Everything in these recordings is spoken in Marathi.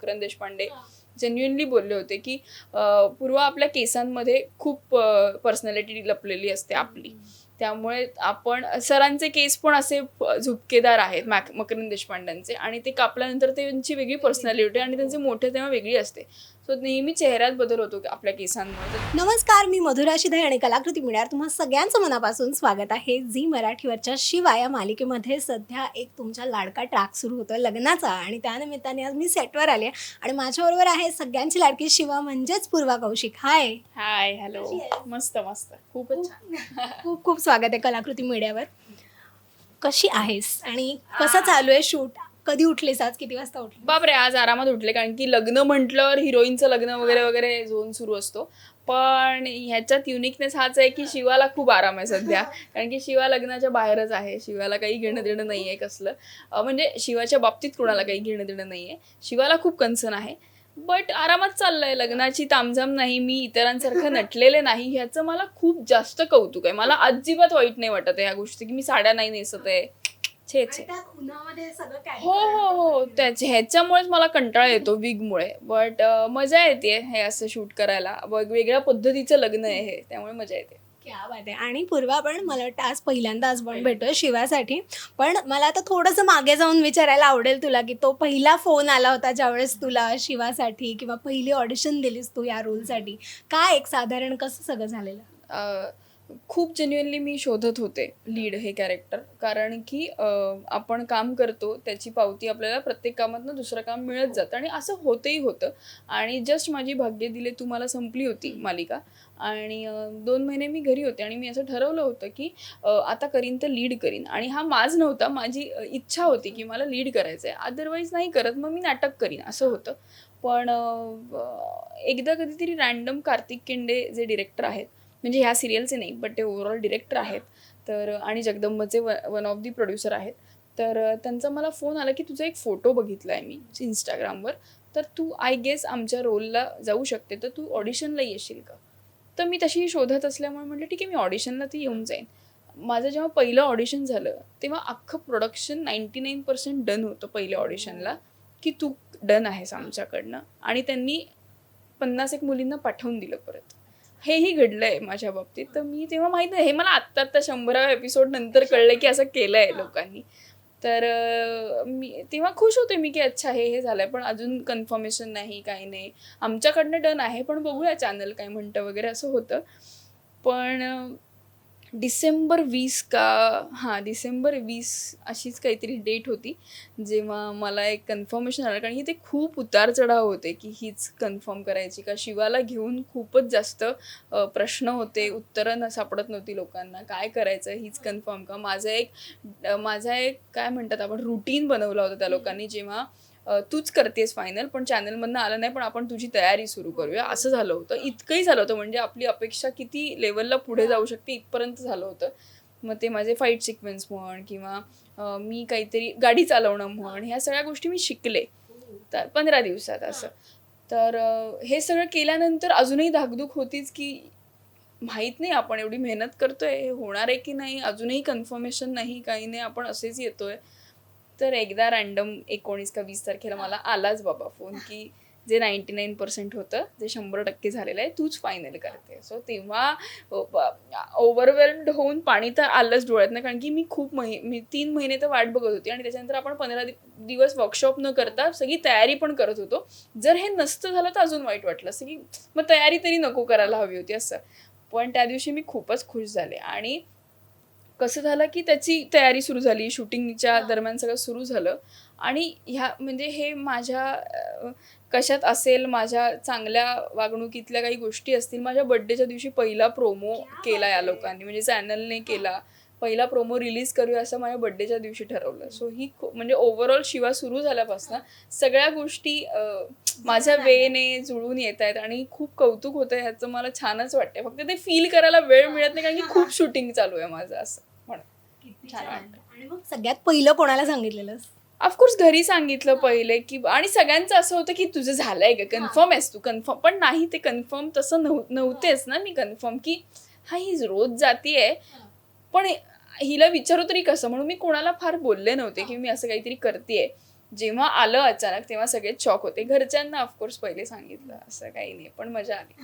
मकरंद देशपांडे जेन्युनली बोलले होते की पूर्वा आपल्या केसांमध्ये खूप पर्सनॅलिटी लपलेली असते आपली. त्यामुळे आपण सरांचे केस पण असे झुपकेदार आहेत मॅक मकरंद देशपांड्यांचे. आणि ते कापल्यानंतर त्यांची वेगळी पर्सनॅलिटी आणि त्यांचे मोठे तेव्हा वेगळी असते. सो नेहमी चेहऱ्यात बदल होतो आपल्या केसांमुळे. तर नमस्कार मी मधुरा शिधाई आणि कलाकृती मिळणार तुम्हा सगळ्यांचं मनापासून स्वागत आहे. झी मराठीवरच्या शिवा या मालिकेमध्ये सध्या एक तुमचा लाडका ट्रॅक सुरू होतोय लग्नाचा आणि त्यानिमित्ताने आज मी सेटवर आले आणि माझ्याबरोबर आहे सगळ्यांची लाडकी शिवा म्हणजेच पूर्वा कौशिक. हाय हाय हॅलो? मस्त मस्त. खूपच खूप खूप स्वागत आहे कलाकृती मीडियावर. कशी आहेस आणि कसं चालू आहे शूट? कधी उठलीस आज? किती वाजता उठली बापरे आज आरामात उठले कारण की लग्न म्हटल्यावर हिरोईनचं लग्न वगैरे वगैरे झोन सुरू असतो. पण ह्याच्यात युनिकनेस हाच आहे की शिवाला खूप आराम आहे सध्या. कारण की शिवा लग्नाच्या बाहेरच आहे. शिवाला काही घेणं देणं नाही आहे कसलं. म्हणजे शिवाच्या बाबतीत कुणाला काही घेणं देणं नाही आहे. शिवाला खूप कन्सर्न आहे. बट आरामात चाललंय. लग्नाची तामझाम नाही. मी इतरांसारखं नटलेले नाही. ह्याचं मला खूप जास्त कौतुक आहे. मला अजिबात वाईट नाही वाटत आहे ह्या गोष्टी. की मी साड्या नाही नेसत आहे. छे छे. हो हो हो त्याच्या ह्याच्यामुळेच मला कंटाळा येतो विगमुळे. बट मजा येते हे असं शूट करायला. वेगवेगळ्या पद्धतीचं लग्न आहे हे. त्यामुळे मजा येते. क्या बात आहे. आणि पूर्वा पण मला वाटतं आज पहिल्यांदा आज पण भेटतोय शिवासाठी. पण मला आता थोडंसं मागे जाऊन विचारायला आवडेल तुला की तो पहिला फोन आला होता ज्यावेळेस तुला शिवासाठी किंवा पहिली ऑडिशन दिलीस तू या रोलसाठी काय एक साधारण कसं सगळं झालेलं? खूप जेन्युअनली मी शोधत होते लीड हे कॅरेक्टर कारण की आपण काम करतो त्याची पावती आपल्याला प्रत्येक कामातनं दुसरं काम मिळत जातं आणि असं होतही होतं. आणि जस्ट माझी भाग्य दिले तू मला संपली होती मालिका. आणि दोन महिने मी घरी होते आणि मी असं ठरवलं होतं की आता करीन तर लीड करीन. आणि हा माज नव्हता माझी इच्छा होती की मला लीड करायचं आहे. अदरवाईज नाही करत मग मी नाटक करीन असं होतं. पण एकदा कधीतरी रॅन्डम कार्तिक किंडे जे डिरेक्टर आहेत म्हणजे ह्या सिरियलचे नाही बट ते ओव्हरऑल डिरेक्टर आहेत. तर आणि जगदंबचे वन ऑफ दी प्रोड्युसर आहेत. तर त्यांचा मला फोन आला की तुझा एक फोटो बघितला आहे मी इंस्टाग्रामवर तर तू आय गेस आमच्या रोलला जाऊ शकते. तर तू ऑडिशनला येशील का? तर मी तशी शोधत असल्यामुळे म्हटलं ठीक आहे मी ऑडिशनला ती येऊन जाईन. माझं जेव्हा पहिलं ऑडिशन झालं तेव्हा अख्खं production ninety nine percent done होतं पहिल्या ऑडिशनला की तू डन आहेस आमच्याकडनं. आणि त्यांनी पन्नास एक मुलींना पाठवून दिलं परत. हेही घडलंय माझ्या बाबतीत. तर मी तेव्हा माहीत नाही हे मला आत्ता आत्ता शंभराव्या एपिसोड नंतर कळलं की असं केलंय लोकांनी. तर मी तेव्हा खुश होते मी की अच्छा हे हे झालंय पण अजून कन्फर्मेशन नाही काही नाही. आमच्याकडनं डन आहे पण बघूया चॅनल काय म्हणतं वगैरे असं होतं. पण डिसेंबर वीस का हां डिसेंबर वीस अशीच काहीतरी डेट होती जेव्हा मला एक कन्फर्मेशन आलं. कारण की ते खूप उतार चढाव होते की हीच कन्फर्म करायची. का शिवाला घेऊन खूपच जास्त प्रश्न होते उत्तरं न सापडत नव्हती लोकांना. काय करायचं? हीच कन्फर्म का? माझं एक माझा एक काय म्हणतात आपण रुटीन बनवला होता त्या लोकांनी जेव्हा तूच करतेस फायनल पण चॅनलमधनं आलं नाही पण आपण तुझी तयारी सुरू करूया. असं झालं होतं. इतकंही झालं होतं म्हणजे आपली अपेक्षा किती लेवलला पुढे जाऊ शकते इथपर्यंत झालं होतं. मग ते माझे फाईट सिक्वेन्स म्हण किंवा मी काहीतरी गाडी चालवणं म्हण ह्या सगळ्या गोष्टी मी शिकले. तर पंधरा दिवसात असं. तर हे सगळं केल्यानंतर अजूनही धाकधूक होतीच की माहीत नाही आपण एवढी मेहनत करतोय हे होणार आहे की नाही अजूनही कन्फर्मेशन नाही काही नाही आपण असेच येतोय. तर एकदा रॅन्डम एकोणीस का वीस तारखेला मला आलाच बाबा फोन की जे नाईन्टी नाईन पर्सेंट होतं जे शंभर टक्के झालेलं आहे तूच फायनल करते. सो तेव्हा ओव्हरवेल्ड होऊन पाणी तर आलंच डोळ्यात ना कारण की मी खूप महि मी तीन महिने तर वाट बघत होती आणि त्याच्यानंतर आपण पंधरा दिवस वर्कशॉप न करता सगळी तयारी पण करत होतो. जर हे नसतं झालं तर अजून वाईट वाटलं. असं की मग तयारी तरी नको करायला हवी होती असं. पण त्या दिवशी मी खूपच खुश झाले आणि कसं झालं की त्याची तयारी सुरू झाली शूटिंगच्या दरम्यान सगळं सुरू झालं. आणि ह्या म्हणजे हे माझ्या कशात असेल माझ्या चांगल्या वागणुकीतल्या काही गोष्टी असतील माझ्या बड्डेच्या दिवशी पहिला प्रोमो केला या लोकांनी. म्हणजे चॅनलने केला. पहिला प्रोमो रिलीज करूया असं माझ्या बड्डेच्या दिवशी ठरवलं. सो ही म्हणजे ओव्हरऑल शिवा सुरू झाल्यापासून सगळ्या गोष्टी माझ्या वेने जुळून येत आहेत आणि खूप कौतुक होतं ह्याचं. मला छानच वाटतंय. फक्त ते फील करायला वेळ मिळत नाही कारण की खूप शूटिंग चालू आहे माझं असं. छान वाटतं. आणि मग सगळ्यात पहिलं कोणाला सांगितलेलंस? ऑफकोर्स घरी सांगितलं पहिले की आणि सगळ्यांचं असं होतं की तुझं झालंय का कन्फर्म आहेस तू कन्फर्म पण नाही ते कन्फर्म तसं नव्ह नव्हतेच ना मी कन्फर्म की हा ही रोज जातीये. पण हिला विचारू तरी कसं? म्हणून मी कोणाला फार बोलले नव्हते की मी असं काहीतरी करतेय. जेव्हा आलं अचानक तेव्हा सगळे शॉक होते. घरच्यांना ऑफकोर्स पहिले सांगितलं असं काही नाही पण मजा आली.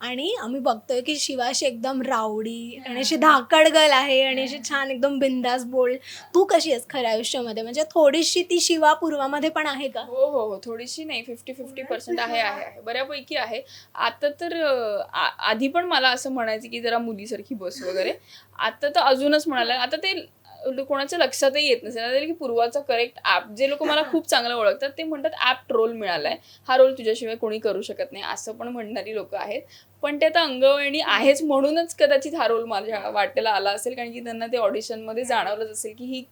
आणि आम्ही बघतोय की शिवाशी एकदम रावडी आणि अशी धाकड गर्ल आहे आणि अशी छान एकदम बिंदास बोल. तू कशी आहेस खऱ्या आयुष्यामध्ये? म्हणजे थोडीशी ती शिवा पूर्वामध्ये पण आहे का? हो हो हो. थोडीशी नाही. फिफ्टी फिफ्टी पर्सेंट आहे आहे. बऱ्यापैकी आहे. आता तर आधी पण मला असं म्हणायचं की जरा मुलीसारखी बस वगैरे. आता तर अजूनच म्हणाला आता ते कोणाच्या लक्षातही येत नसेल. की पूर्वाचा करेक्ट ॲप जे लोक मला खूप चांगलं ओळखतात ते म्हणतात ॲप रोल मिळालाय. हा रोल तुझ्याशिवाय कोणी करू शकत नाही असं पण म्हणणारी लोक आहेत. पण ते आता अंगवळणी आहेच म्हणूनच कदाचित हा रोल माझ्या वाटेला आला असेल कारण की त्यांना ते ऑडिशनमध्ये जाणवलंच असेल की ही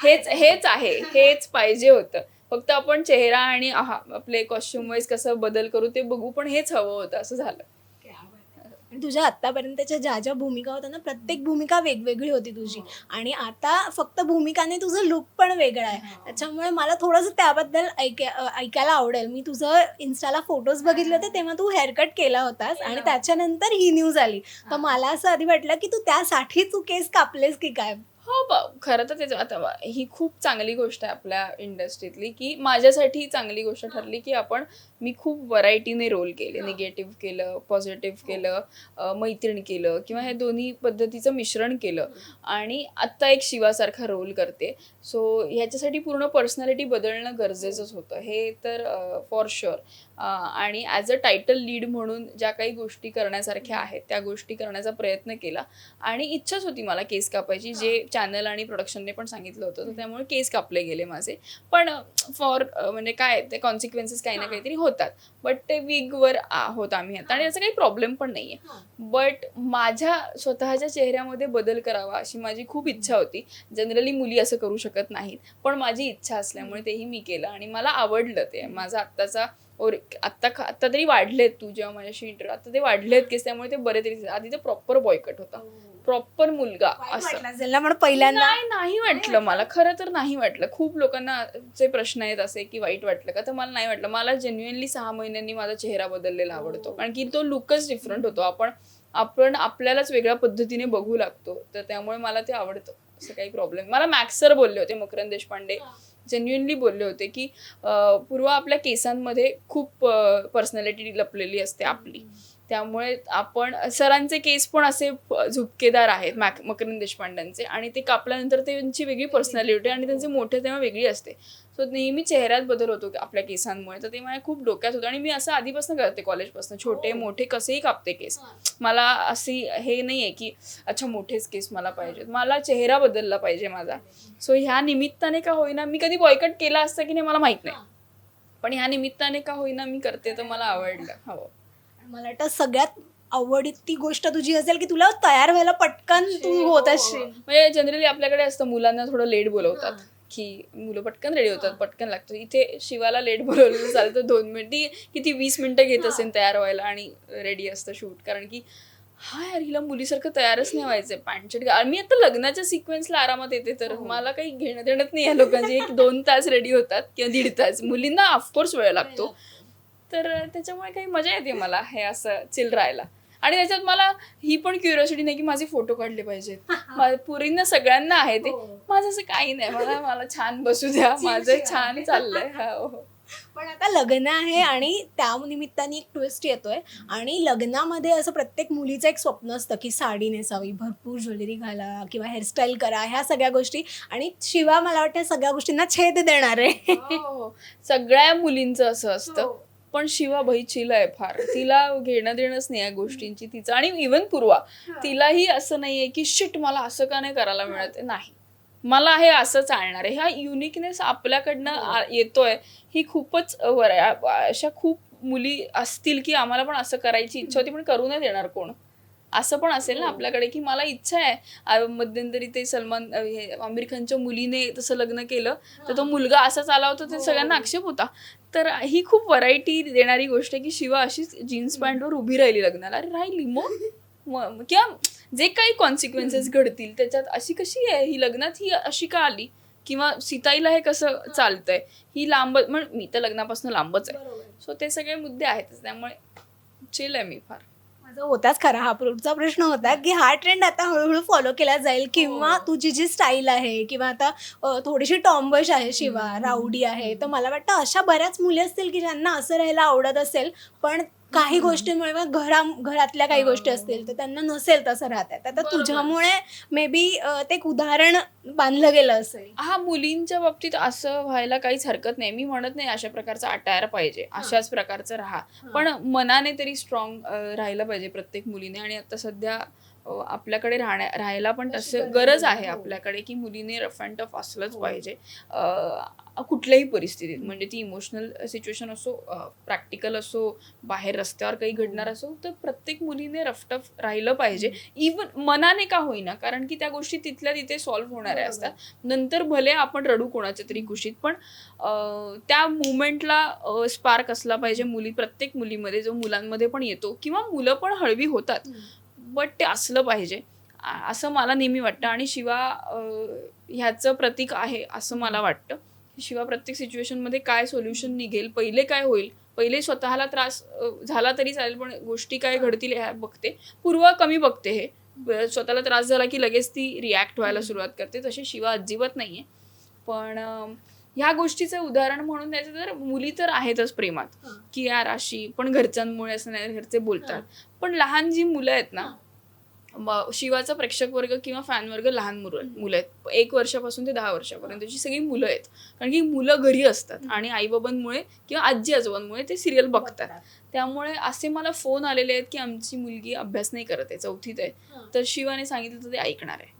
हेच हेच आहे हेच पाहिजे होतं. फक्त आपण चेहरा आणि आहा आपले कॉस्ट्युम वाईज कसं बदल करू ते बघू पण हेच हवं होतं असं झालं. आणि तुझ्या आतापर्यंतच्या ज्या ज्या भूमिका होत्या ना प्रत्येक भूमिका वेगवेगळी होती तुझी. आणि आता फक्त भूमिकाने तुझं लुक पण वेगळं आहे. त्याच्यामुळे मला थोडंसं त्याबद्दल ऐक ऐकायला आवडेल. मी तुझं इन्स्टाला फोटोज बघितले होते तेव्हा तू हेअरकट केला होतास आणि त्याच्यानंतर ही न्यूज आली. तर मला असं आधी वाटलं की तू त्यासाठी तू केस कापलेस की काय? हो ब खरं तर तेच आता ही खूप चांगली गोष्ट आहे आपल्या इंडस्ट्रीतली की माझ्यासाठी ही चांगली गोष्ट ठरली की आपण मी खूप व्हरायटीने रोल केले. निगेटिव्ह केलं पॉझिटिव्ह केलं अ, मैत्रीण केलं किंवा हे दोन्ही पद्धतीचं मिश्रण केलं आणि आत्ता एक शिवासारखा रोल करते. सो ह्याच्यासाठी पूर्ण पर्सनॅलिटी बदलणं गरजेचंच होतं. हे तर फॉर शुअर आणि ॲज अ टायटल लीड म्हणून ज्या काही गोष्टी करण्यासारख्या आहेत त्या गोष्टी करण्याचा प्रयत्न केला. आणि इच्छाच होती मला केस कापायची जे चॅनल आणि प्रोडक्शनने पण सांगितलं होतं. तर त्यामुळे केस कापले गेले माझे. पण फॉर म्हणजे काय ते कॉन्सिक्वेन्सेस काही ना काहीतरी होतात. बट ते विगवर होत आम्ही आता. आणि त्याचा काही प्रॉब्लेम पण नाही आहे बट माझ्या स्वतःच्या चेहऱ्यामध्ये बदल करावा अशी माझी खूप इच्छा होती. जनरली मुली असं करू शकत नाहीत. पण माझी इच्छा असल्यामुळे तेही मी केलं. आणि मला आवडलं ते. माझा आत्ताचा और आत्ता खा- आत्ता तरी वाढलेत तू जेव्हा माझ्याशी इंटरव्ह्यू आता ते वाढलेत केस त्यामुळे ते बरे तरी आधी ते प्रॉपर बॉयकट होता. प्रॉपर मुलगा वाईट असं. असेल ना पहिल्यांदा नाही नाही वाटलं मला. खरं तर नाही वाटलं. खूप लोकांना चे प्रश्न आहेत असे की वाईट वाटलं का? तर मला नाही वाटलं. मला जेन्युअनली सहा महिन्यांनी माझा चेहरा बदललेला आवडतो. कारण की तो लुकच डिफरंट होतो. आपण आपण आपल्यालाच वेगळ्या पद्धतीने बघू लागतो. तर त्यामुळे मला ते आवडतं. असं काही प्रॉब्लेम मला मॅक्स सर बोलले होते मकरंद देशपांडे. जेन्युअनली बोलले होते की पूर्वा आपल्या केसांमध्ये खूप पर्सनॅलिटी लपलेली असते आपली. त्यामुळे आपण सरांचे केस पण असे झुपकेदार आहेत मॅक मकरंद देशपांड्यांचे आणि ते कापल्यानंतर त्यांची वेगळी पर्सनॅलिटी आणि त्यांचे मोठे तेव्हा वेगळी असते. सो नेहमी चेहऱ्यात बदल होतो आपल्या केसांमुळे. तर ते माझ्या खूप डोक्यात होतं आणि मी असं आधीपासून करते कॉलेजपासून. छोटे मोठे कसेही कापते केस. मला अशी हे नाही आहे की अच्छा मोठेच केस मला पाहिजेत. मला चेहरा बदलला पाहिजे माझा. सो ह्या निमित्ताने का होईना मी कधी बॉयकट केला असतं की नाही मला माहीत नाही. पण ह्या निमित्ताने का होईना मी करते तर मला आवडलं. हो. मला वाटतं सगळ्यात आवडीत ती गोष्ट तुझी असेल की तुला तयार व्हायला पटकन तू होत असशील. म्हणजे जनरली आपल्याकडे असतं मुलांना थोडं लेट बोलवतात की मुलं पटकन रेडी होतात पटकन लागतं. इथे शिवाला लेट बोलवलं चालतं दोन मिनिट ती किती वीस मिनिटं घेत असेल तयार व्हायला आणि रेडी असतं शूट कारण की हा यार हिला मुलीसारखं तयारच नाही व्हायचंय. पॅन्ट शर्ट मी आता लग्नाच्या सिक्वेन्सला आरामात येते तर मला काही घेणं देणं नाही या लोकांचे. एक दोन तास रेडी होतात किंवा दीड तास. मुलींना ऑफकोर्स वेळ लागतो. तर त्याच्यामुळे काही मजा येते मला हे असं चिल राहायला. आणि त्याच्यात मला ही पण क्युरियोसिटी नाही की माझे फोटो काढले पाहिजेत. पुरींना सगळ्यांना आहे ते. माझं असं काही नाही. मला मला छान बसू द्या. माझं छान चाललंय. हो, हो. पण आता लग्न आहे आणि त्या निमित्ताने एक ट्विस्ट येतोय. आणि लग्नामध्ये असं प्रत्येक मुलीचं एक स्वप्न असतं की साडी नेसावी भरपूर ज्वेलरी घाला किंवा हेअरस्टाईल करा ह्या सगळ्या गोष्टी. आणि शिवा मला वाटतं सगळ्या गोष्टींना छेद देणार आहे. हो, हो. सगळ्या मुलींचं असं असतं. पण शिवा भाई चिल आहे फार. तिला घेणं देणंच नाही या गोष्टींची तिचं. आणि इवन पूर्वा तिलाही असं नाहीये की शिट मला असं का नाही करायला मिळत. नाही. मला हे असं चालणार आहे. ह्या युनिकनेस आपल्याकडनं आ- येतोय ही खूपच वर अशा खूप मुली असतील की आम्हाला पण असं करायची इच्छा होती पण करू नाही देणार कोण? असं पण असेल ना आपल्याकडे की मला इच्छा आहे. मध्यंतरी ते सलमान हे आमिर खानच्या मुलीने तसं लग्न केलं तर तो मुलगा असाच आला होता ते सगळ्यांना आक्षेप होता. तर ही खूप व्हरायटी देणारी गोष्ट आहे की शिवा अशीच जीन्स पॅन्टवर उभी राहिली लग्नाला. अरे राहिली मग? मग किंवा जे काही कॉन्सिक्वेन्सेस घडतील त्याच्यात अशी कशी आहे? ही लग्नात ही अशी का आली? किंवा सीताईला हे कसं चालतंय? ही लांब मग मी तर लग्नापासून लांबच आहे. सो ते सगळे मुद्दे आहेतच. त्यामुळे चिल आहे मी फार. माझा होताच खरा हा पुढचा प्रश्न होता की हा ट्रेंड आता हळूहळू फॉलो केला जाईल किंवा हो. तुझी जी स्टाईल आहे किंवा आता थोडीशी टॉम्बश आहे शिवा. राऊडी आहे तर मला वाटतं अशा बऱ्याच मुली असतील की ज्यांना असं राहायला आवडत असेल पण काही. गोष्टींमुळे घरा घरातल्या काही गोष्टी. असतील तर त्यांना नसेल तसं राहत आहे. बरोबर. तुझ्यामुळे मे बी ते एक उदाहरण बांधलं गेलं असेल. हा मुलींच्या बाबतीत असं व्हायला काहीच हरकत नाही. मी म्हणत नाही अशा प्रकारचा अटायर पाहिजे. अशाच प्रकारचं राहा. पण मनाने तरी स्ट्रॉंग राहिलं पाहिजे प्रत्येक मुलीने. आणि आता सध्या आपल्याकडे राहण्या राहायला पण तसं गरज आहे, हो. आपल्याकडे की मुलीने रफ अँड टफ असलंच हो. पाहिजे. अ, कुठल्याही परिस्थितीत म्हणजे ती इमोशनल सिच्युएशन असो प्रॅक्टिकल असो बाहेर रस्त्यावर काही घडणार असो तर प्रत्येक मुलीने रफटफ राहिलं पाहिजे. इवन मनाने का होईना कारण की त्या गोष्टी तिथल्या तिथे सॉल्व्ह होणाऱ्या. असतात. नंतर भले आपण रडू कोणाच्या तरी खुशीत पण त्या मुवमेंटला स्पार्क असला पाहिजे मुली प्रत्येक मुलीमध्ये जो मुलांमध्ये पण येतो किंवा मुलं पण हळवी होतात. बट ते असलं पाहिजे. असं मला नेहमी वाटतं. आणि शिवा ह्याचं प्रतीक आहे असं मला वाटतं. शिवा प्रत्येक सिच्युएशनमध्ये काय सोल्युशन निघेल पहिले काय होईल? पहिले स्वतःला त्रास झाला तरी चालेल पण गोष्टी काय घडतील ह्या बघते. पूर्व कमी बघते हे. स्वतःला त्रास झाला की लगेच ती रिॲक्ट व्हायला. सुरुवात करते. तशी शिवा अजिबात नाहीये. पण अं, ह्या गोष्टीचं उदाहरण म्हणून द्यायचं तर मुली तर आहेतच प्रेमात. की यार अशी पण घरच्यांमुळे असं नाही घरचे बोलतात. पण लहान जी मुलं आहेत ना शिवाचा प्रेक्षक वर्ग किंवा फॅन वर्ग लहान मुलं. मुलं आहेत एक वर्षापासून ते दहा वर्षापर्यंतची सगळी मुलं आहेत कारण की मुलं घरी असतात. आणि आईबाबांमुळे किंवा आजी आजोबांमुळे ते सिरियल बघतात त्यामुळे असे मला फोन आलेले आहेत की आमची मुलगी अभ्यास नाही करत आहे चौथीत आहे. तर शिवाने सांगितलं तर ते ऐकणार आहे.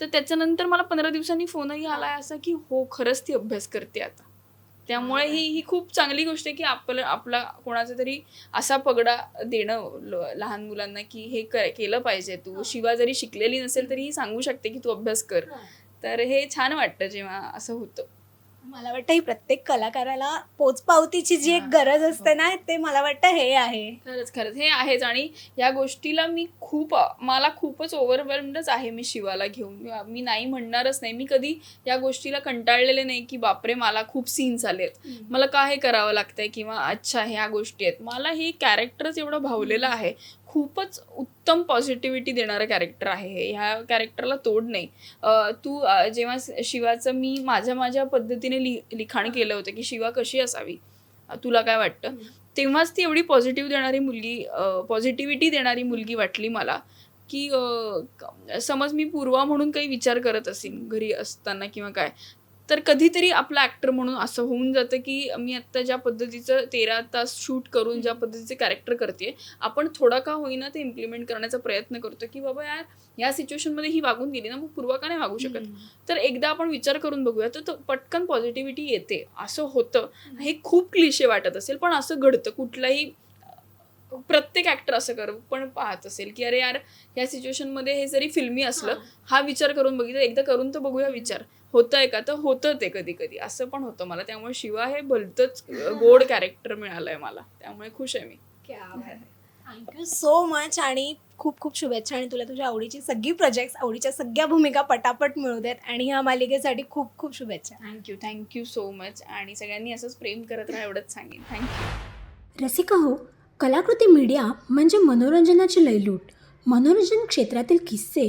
तर त्याच्यानंतर मला पंधरा दिवसांनी फोनही आलाय असा की हो खरंच ती अभ्यास करते आता त्यामुळे ही ही खूप चांगली गोष्ट आहे की आपलं आपला कोणाचा तरी असा पगडा देणं लहान मुलांना की हे कर- केलं पाहिजे तू. शिवा जरी शिकलेली नसेल तरी ही सांगू शकते की तू अभ्यास कर. तर हे छान वाटतं जेव्हा असं होतं मला वाटतं ही प्रत्येक कलाकाराला पोचपावतीची जी एक. गरज असते ना ते मला वाटतं हे आहे. खरंच खरंच. हे आहेच आणि या गोष्टीला मी खूप मला खूपच ओव्हरवेल्मडच आहे मी शिवाला घेऊन. मी- मी नाही म्हणणारच नाही. मी कधी या गोष्टीला कंटाळलेले नाही की बापरे मला खूप सीन्स आलेत. मला का हे करावं लागतंय किंवा अच्छा ह्या गोष्टी आहेत. मला हे कॅरेक्टरच एवढं भावलेलं आहे. खूपच उत्तम पॉझिटिव्हिटी देणारं कॅरेक्टर आहे हे. ह्या कॅरेक्टरला तोड नाही. तू जेव्हा शिवाचं मी माझ्या माझ्या पद्धतीने लि लिखाण केलं होतं की शिवा कशी असावी? तुला काय वाटतं. तेव्हाच ती एवढी पॉझिटिव्ह देणारी मुलगी पॉझिटिव्हिटी देणारी मुलगी वाटली मला की समज मी पूर्वा म्हणून काही विचार करत असेल घरी असताना किंवा काय तर कधीतरी आपला ॲक्टर म्हणून असं होऊन जातं की मी आत्ता ज्या पद्धतीचं तेरा तास शूट करून ज्या पद्धतीचे कॅरेक्टर करते आपण थोडा का होईना ते इम्प्लिमेंट करण्याचा प्रयत्न करतो की बाबा यार या सिच्युएशनमध्ये ही वागून गेली ना मग पूर्वा का नाही वागू शकत. तर एकदा आपण विचार करून बघूया तर पटकन पॉझिटिव्हिटी येते. असं होतं. हे खूप क्लिशे वाटत असेल पण असं घडतं. कुठलाही प्रत्येक ऍक्टर असं कर पण पाहत असेल की अरे यार या सिच्युएशनमध्ये हे जरी फिल्मी असलं. हा विचार करून बघितलं एकदा करून तर बघूया विचार. होतंय का? तर होतं ते कधी कधी असं पण होतं मला. त्यामुळे शिवा हे भलतंच गोड कॅरेक्टर मिळालंय मला. त्यामुळे खुश आहे मी. थँक्यू सो मच आणि खूप खूप शुभेच्छा आणि तुला तुझ्या आवडीची सगळी प्रोजेक्ट्स आवडीच्या सगळ्या भूमिका पटापट मिळू देत आणि ह्या मालिकेसाठी खूप खूप शुभेच्छा थँक्यू थँक्यू सो मच आणि सगळ्यांनी असंच प्रेम करत राहा एवढंच सांगेन. थँक्यू रसिका हो कलाकृती मीडिया म्हणजे मनोरंजनाची लयलूट. मनोरंजन क्षेत्रातील किस्से